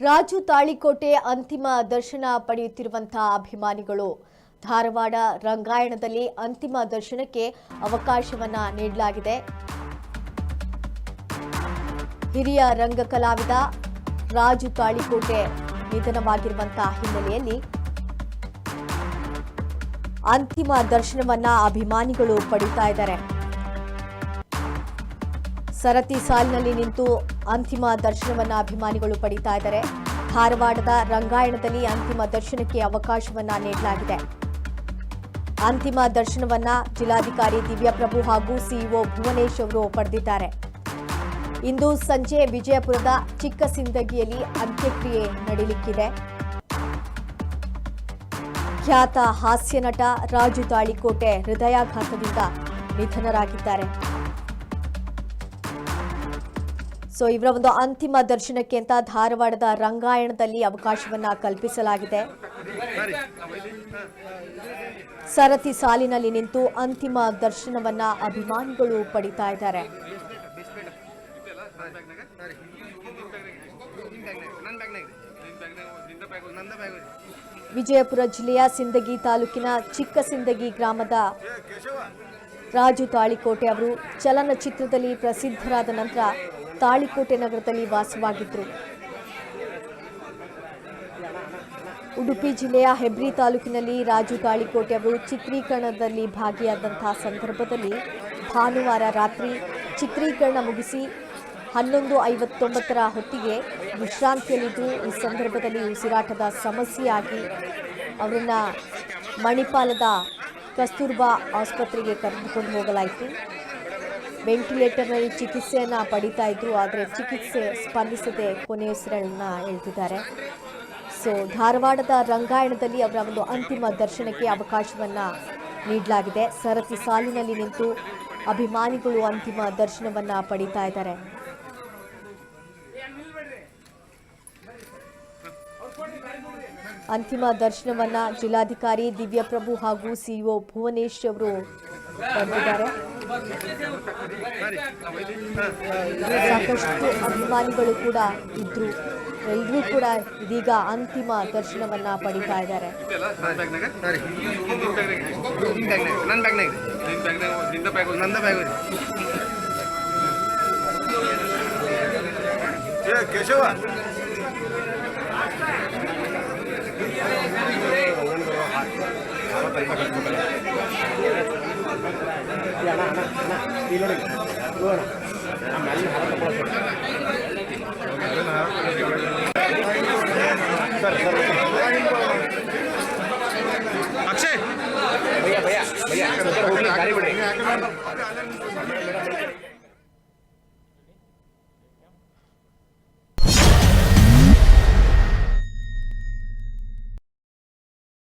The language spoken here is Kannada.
ರಾಜು ತಾಳಿಕೋಟೆ ಅಂತಿಮ ದರ್ಶನ ಪಡೆಯುತ್ತಿರುವಂತಹ ಅಭಿಮಾನಿಗಳು. ಧಾರವಾಡ ರಂಗಾಯಣದಲ್ಲಿ ಅಂತಿಮ ದರ್ಶನಕ್ಕೆ ಅವಕಾಶವನ್ನ ನೀಡಲಾಗಿದೆ. ಹಿರಿಯ ರಂಗ ಕಲಾವಿದ ರಾಜು ತಾಳಿಕೋಟೆ ನಿಧನವಾಗಿರುವಂತಹ ಹಿನ್ನೆಲೆಯಲ್ಲಿ ಅಂತಿಮ ದರ್ಶನವನ್ನ ಅಭಿಮಾನಿಗಳು ಪಡೀತಾ ಇದ್ದಾರೆ. ಸರತಿ ಸಾಲಿನಲ್ಲಿ ನಿಂತು ಅಂತಿಮ ದರ್ಶನವನ್ನು ಅಭಿಮಾನಿಗಳು ಪಡೀತಾ ಇದ್ದಾರೆ. ಧಾರವಾಡದ ರಂಗಾಯಣದಲ್ಲಿ ಅಂತಿಮ ದರ್ಶನಕ್ಕೆ ಅವಕಾಶವನ್ನ ನೀಡಲಾಗಿದೆ. ಅಂತಿಮ ದರ್ಶನವನ್ನ ಜಿಲ್ಲಾಧಿಕಾರಿ ದಿವ್ಯಪ್ರಭು ಹಾಗೂ ಸಿಇಒ ಭುವನೇಶ್ ಅವರು ಪಡೆದಿದ್ದಾರೆ. ಇಂದು ಸಂಜೆ ವಿಜಯಪುರದ ಚಿಕ್ಕ ಸಿಂದಗಿಯಲ್ಲಿ ಅಂತ್ಯಕ್ರಿಯೆ ನಡೆಯಲಿಕ್ಕಿದೆ ಖ್ಯಾತ ಹಾಸ್ಯ ನಟ ರಾಜು ತಾಳಿಕೋಟೆ ಹೃದಯಾಘಾತದಿಂದ ನಿಧನರಾಗಿದ್ದಾರೆ. ಸೊ ಇವರ ಒಂದು ಅಂತಿಮ ದರ್ಶನಕ್ಕೆ ಅಂತ ಧಾರವಾಡದ ರಂಗಾಯಣದಲ್ಲಿ ಅವಕಾಶವನ್ನ ಕಲ್ಪಿಸಲಾಗಿದೆ. ಸರತಿ ಸಾಲಿನಲ್ಲಿ ನಿಂತು ಅಂತಿಮ ದರ್ಶನವನ್ನ ಅಭಿಮಾನಿಗಳು ಪಡಿತಾ ಇದ್ದಾರೆ. ವಿಜಯಪುರ ಜಿಲ್ಲೆಯ ಸಿಂದಗಿ ತಾಲೂಕಿನ ಚಿಕ್ಕ ಸಿಂದಗಿ ಗ್ರಾಮದ ರಾಜು ತಾಳಿಕೋಟೆ ಅವರು ಚಲನಚಿತ್ರದಲ್ಲಿ ಪ್ರಸಿದ್ಧರಾದ ನಂತರ ತಾಳಿಕೋಟೆ ನಗರದಲ್ಲಿ ವಾಸವಾಗಿದ್ದರು ಉಡುಪಿ ಜಿಲ್ಲೆಯ ಹೆಬ್ರಿ ತಾಲೂಕಿನಲ್ಲಿ ರಾಜು ತಾಳಿಕೋಟೆ ಅವರು ಚಿತ್ರೀಕರಣದಲ್ಲಿ ಭಾಗಿಯಾದಂತಹ ಸಂದರ್ಭದಲ್ಲಿ ಭಾನುವಾರ ರಾತ್ರಿ ಚಿತ್ರೀಕರಣ ಮುಗಿಸಿ ಹನ್ನೊಂದು ಐವತ್ತೊಂಬತ್ತರ ಹೊತ್ತಿಗೆ ವಿಶ್ರಾಂತಿಯಲ್ಲಿದ್ದು, ಈ ಸಂದರ್ಭದಲ್ಲಿ ಉಸಿರಾಟದ ಸಮಸ್ಯೆಯಾಗಿ ಅವರನ್ನ ಮಣಿಪಾಲದ ಕಸ್ತೂರ್ಬಾ ಆಸ್ಪತ್ರೆಗೆ ಕರೆದುಕೊಂಡು ಹೋಗಲಾಯಿತು. ವೆಂಟಿಲೇಟರ್ನಲ್ಲಿ ಚಿಕಿತ್ಸೆಯನ್ನು ಪಡಿತಾ ಇದ್ರು, ಆದರೆ ಚಿಕಿತ್ಸೆ ಸ್ಪಂದಿಸದೆ ಕೊನೆಯುಸಿರನ್ನು ಹೇಳ್ತಿದ್ದಾರೆ ಸೊ, ಧಾರವಾಡದ ರಂಗಾಯಣದಲ್ಲಿ ಅವರ ಒಂದು ಅಂತಿಮ ದರ್ಶನಕ್ಕೆ ಅವಕಾಶವನ್ನು ನೀಡಲಾಗಿದೆ. ಸರತಿ ಸಾಲಿನಲ್ಲಿ ನಿಂತು ಅಭಿಮಾನಿಗಳು ಅಂತಿಮ ದರ್ಶನವನ್ನು ಪಡಿತಾ ಇದ್ದಾರೆ. ಅಂತಿಮ ದರ್ಶನವನ್ನು ಜಿಲ್ಲಾಧಿಕಾರಿ ದಿವ್ಯಪ್ರಭು ಹಾಗೂ ಸಿಇಒ ಭುವನೇಶ್ ಅವರು ಪಡೆದಿದ್ದಾರೆ ಸಾಕಷ್ಟು ಅಭಿಮಾನಿಗಳು ಕೂಡ ಇದ್ರು. ಎಲ್ಲರೂ ಕೂಡ ಇದೀಗ ಅಂತಿಮ ದರ್ಶನವನ್ನ ಪಡಿತಾ ಇದ್ದಾರೆ. ನನ್ನ ಬ್ಯಾಗ್ನಾಗ ನಿಂದ ಬ್ಯಾಗ್ ನಂದ ಬ್ಯಾಗ್ ಏ ಕೇಶವ ಅಕ್ಷಯ್ ಭಯ್ಯ ಭಯ್ಯ ಭಯ್ಯ ಗಾಡಿ ಬಿಡಿ